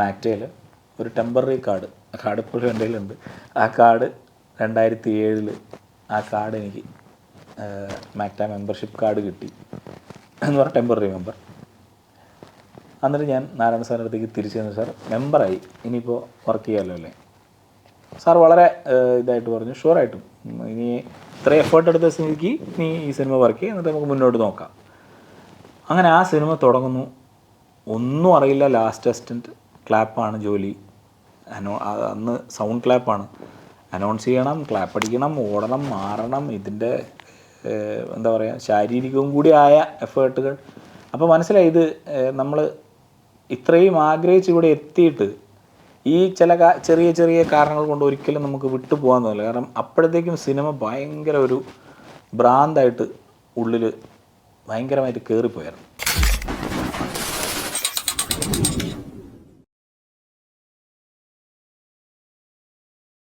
മാക്റ്റയിൽ ഒരു temporary card ആ card ഇപ്പോഴും എന്റെ കയ്യിലുണ്ട്. ആ കാർഡ് രണ്ടായിരത്തി ഏഴിൽ ആ കാർഡ് എനിക്ക് മാക്റ്റ മെമ്പർഷിപ്പ് കാർഡ് കിട്ടി എന്ന് പറഞ്ഞാൽ ടെമ്പററി മെമ്പർ എന്നിട്ട് ഞാൻ നാരായണ സാറിന്റെ അടുത്തേക്ക് തിരിച്ചു ചെന്നു. സാർ മെമ്പറായി ഇനിയിപ്പോൾ വർക്ക് ചെയ്യാമല്ലോ അല്ലേ? സാർ വളരെ ഇതായിട്ട് പറഞ്ഞു. ഷുവറായിട്ടും ഇനി ഇത്ര എഫേർട്ട് എടുത്ത സിനിമയ്ക്ക് നീ ഈ സിനിമ വർക്ക് ചെയ്യുക എന്നിട്ട് നമുക്ക് മുന്നോട്ട് നോക്കാം. അങ്ങനെ ആ സിനിമ തുടങ്ങുന്നു. ഒന്നും അറിയില്ല. ലാസ്റ്റ് അസിസ്റ്റന്റ് ക്ലാപ്പാണ് ജോലി. അനോ അന്ന് സൗണ്ട് ക്ലാപ്പാണ് അനൗൺസ് ചെയ്യണം ക്ലാപ്പ് അടിക്കണം ഓടണം മാറണം ഇതിന്റെ എന്താ പറയുക ശാരീരികവും കൂടി ആയ എഫേർട്ടുകൾ അപ്പോൾ മനസ്സിലായി ഇത് നമ്മൾ ഇത്രയും ആഗ്രഹിച്ച് ഇവിടെ എത്തിയിട്ട് ഈ ചില ചെറിയ ചെറിയ കാരണങ്ങൾ കൊണ്ട് ഒരിക്കലും നമുക്ക് വിട്ടു പോകാൻ തോന്നില്ല. കാരണം അപ്പോഴത്തേക്കും സിനിമ ഭയങ്കര ഒരു ഭ്രാന്തായിട്ട് ഉള്ളിൽ ഭയങ്കരമായിട്ട് കയറിപ്പോയായിരുന്നു